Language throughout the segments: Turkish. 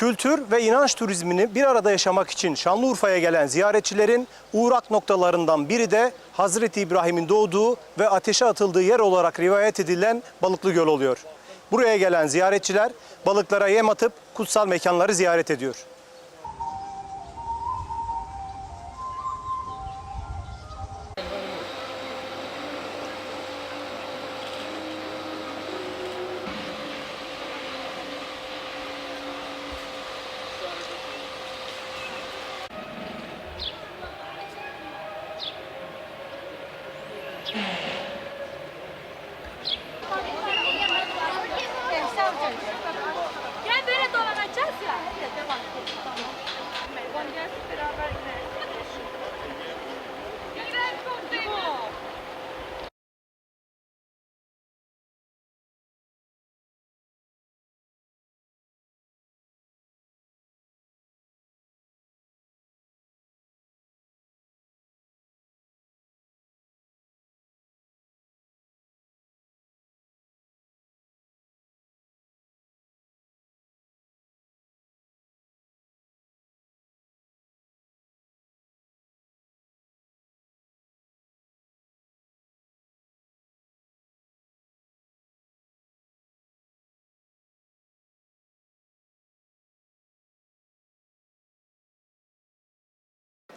Kültür ve inanç turizmini bir arada yaşamak için Şanlıurfa'ya gelen ziyaretçilerin uğrak noktalarından biri de Hazreti İbrahim'in doğduğu ve ateşe atıldığı yer olarak rivayet edilen Balıklı Göl oluyor. Buraya gelen ziyaretçiler balıklara yem atıp kutsal mekanları ziyaret ediyor.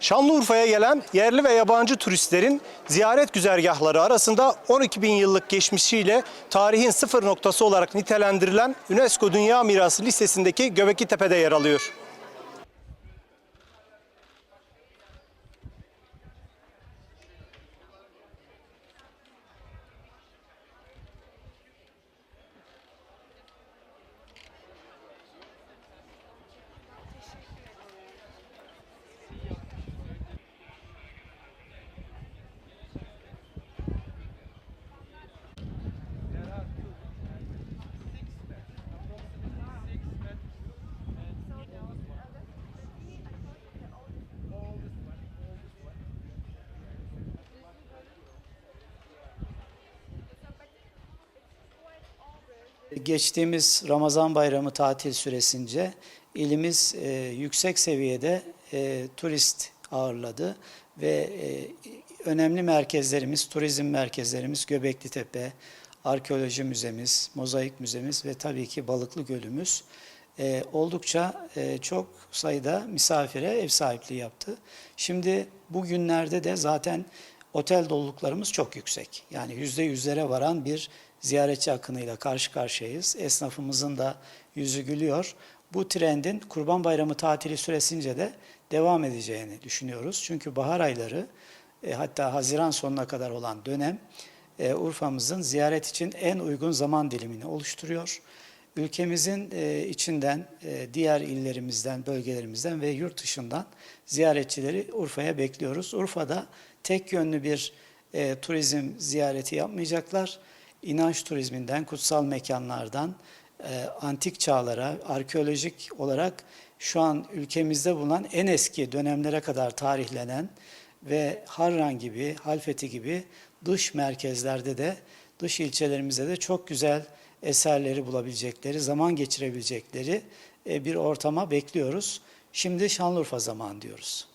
Şanlıurfa'ya gelen yerli ve yabancı turistlerin ziyaret güzergahları arasında 12 bin yıllık geçmişiyle tarihin sıfır noktası olarak nitelendirilen UNESCO Dünya Mirası listesindeki Göbekli Tepe'de yer alıyor. Geçtiğimiz Ramazan bayramı tatil süresince ilimiz e, yüksek seviyede e, turist ağırladı ve e, önemli merkezlerimiz, turizm merkezlerimiz Göbekli Tepe, Arkeoloji Müzemiz, Mozaik Müzemiz ve tabii ki Balıklı Gölümüz e, oldukça e, çok sayıda misafire ev sahipliği yaptı. Şimdi bugünlerde de zaten otel doluluklarımız çok yüksek. Yani yüzde yüzlere varan bir ziyaretçi akınıyla karşı karşıyayız. Esnafımızın da yüzü gülüyor. Bu trendin Kurban Bayramı tatili süresince de devam edeceğini düşünüyoruz. Çünkü bahar ayları e, hatta Haziran sonuna kadar olan dönem e, Urfa'mızın ziyaret için en uygun zaman dilimini oluşturuyor. Ülkemizin e, içinden, e, diğer illerimizden, bölgelerimizden ve yurt dışından ziyaretçileri Urfa'ya bekliyoruz. Urfa'da tek yönlü bir e, turizm ziyareti yapmayacaklar. İnanç turizminden, kutsal mekanlardan, e, antik çağlara, arkeolojik olarak şu an ülkemizde bulunan en eski dönemlere kadar tarihlenen ve Harran gibi, Halfeti gibi dış merkezlerde de, dış ilçelerimizde de çok güzel eserleri bulabilecekleri, zaman geçirebilecekleri e, bir ortama bekliyoruz. Şimdi Şanlıurfa zaman diyoruz.